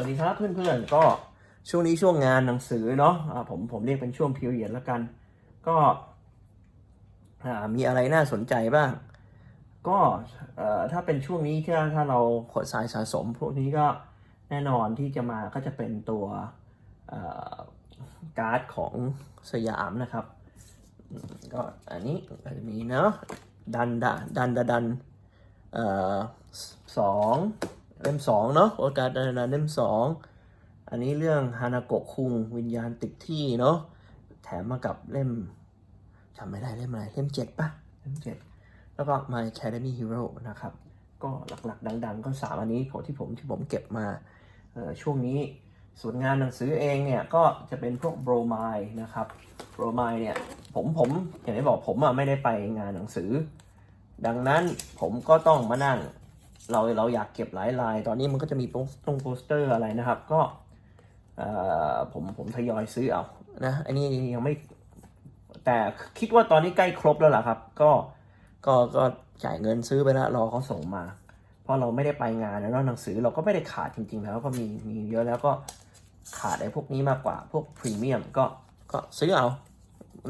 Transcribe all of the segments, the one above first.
วัสดีครับเพื่อนๆก็ช่วงนี้ช่วงงานหนังสือเนาะผมผมเรียกเป็นช่วงพิเรียนแล้วกัน ก็มีอะไรน่าสนใจบ้าง ก็ถ้าเป็นช่วงนี้ถ้าถ้าเราขดสายสะสม พวกนี้ก็แน่นอนที่จะมาก็จะเป็นตัวการ์ดของสยามนะครับ ก็อันนี้จะมีเนาะดันดาดันดาดันสอง เล่มสองเนาะโอกาสดันาเล่มสองอันนี้เรื่องฮานาโกะคุงวิญญาณติดที่เนาะแถมมากับเล่มจำไม่ได้เล่มอะไรเล่มเจ็ดปะเล่มเจ็ดแล้วก็ My Academy Hero นะครับ ก็หลักๆ ดัง ๆ ก็สามอันนี้ผมที่ผมที่ผมเก็บมาช่วงนี้ส่วนงานหนังสือเองเนี่ย ก็จะเป็นพวกโบรไมนะครับโบรไมเนี่ย ผมผมอย่างที่บอกผมอะไม่ได้ไปงานหนังสือ ดังนั้นผมก็ต้องมานั่ง เราเราอยากเก็บหลายลาย ตอนนี้มันก็จะมีโปสตรงโปสเตอร์อะไรนะครับ ก็เอ่อผมผมทยอยซื้อเอานะอันนี้ยังไม่แต่คิดว่าตอนนี้ใกล้ครบแล้วล่ะครับ ก็ก็ก็จ่ายเงินซื้อไปแล้วรอเขาส่งมา เพราะเราไม่ได้ไปงานแล้วหนังสือเราก็ไม่ได้ขาดจริง ๆ แล้วก็มีมีเยอะแล้วก็ขาดไอ้พวกนี้มากกว่าพวกพรีเมียมก็ก็ซื้อเอา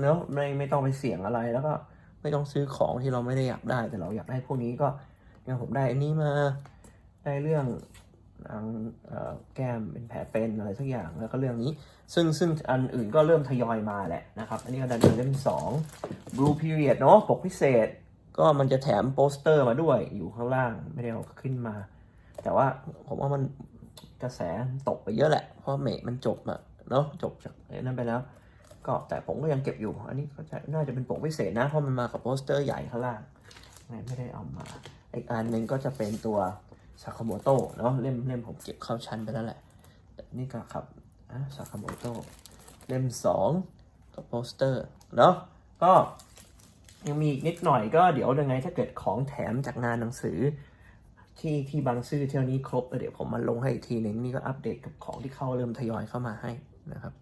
เนอะไม่ไม่ต้องไปเสี่ยงอะไรแล้วก็ไม่ต้องซื้อของที่เราไม่ได้อยากได้แต่เราอยากได้พวกนี้ก็ี่ยผมได้อันนี้มาได้เรื่องนางแก้มเป็นแผลเป็นอะไรสักอย่างแล้วก็เรื่องนี้ ซึ่งซึ่งอันอื่นก็เริ่มทยอยมาแหละนะครับ อันนี้ก็ดันเล่มสอง Blue Period เนาะปกพิเศษ ก็มันจะแถมโปสเตอร์มาด้วยอยู่ข้างล่างไม่ได้เอาขึ้นมา แต่ว่าผมว่ามันกระแสตกไปเยอะแหละ เพราะเมมันจบอะเนาะจบจากนั่นไปแล้ว ก็แต่ผมก็ยังเก็บอยู่ อันนี้ก็น่าจะเป็นปกพิเศษนะเพราะมันมากับโปสเตอร์ใหญ่ข้างล่างไม่ได้เอามา อีกอันหนึ่งก็จะเป็นตัวซากาโมโตะเนาะเล่มเล่มผมเก็บเข้าชั้นไปแล้วแหละแต่นี่ก็ครับอะซากาโมโตะเล่มสองกับโปสเตอร์เนาะก็ยังมีอีกนิดหน่อยก็เดี๋ยวยังไงถ้าเกิดของแถมจากงานหนังสือ ที่ที่บางซื่อเที่ยวนี้ครบแล้วเดี๋ยวผมมาลงให้อีกทีหนึ่งนี่ก็อัปเดตกับของที่เข้าเริ่มทยอยเข้ามาให้นะครับ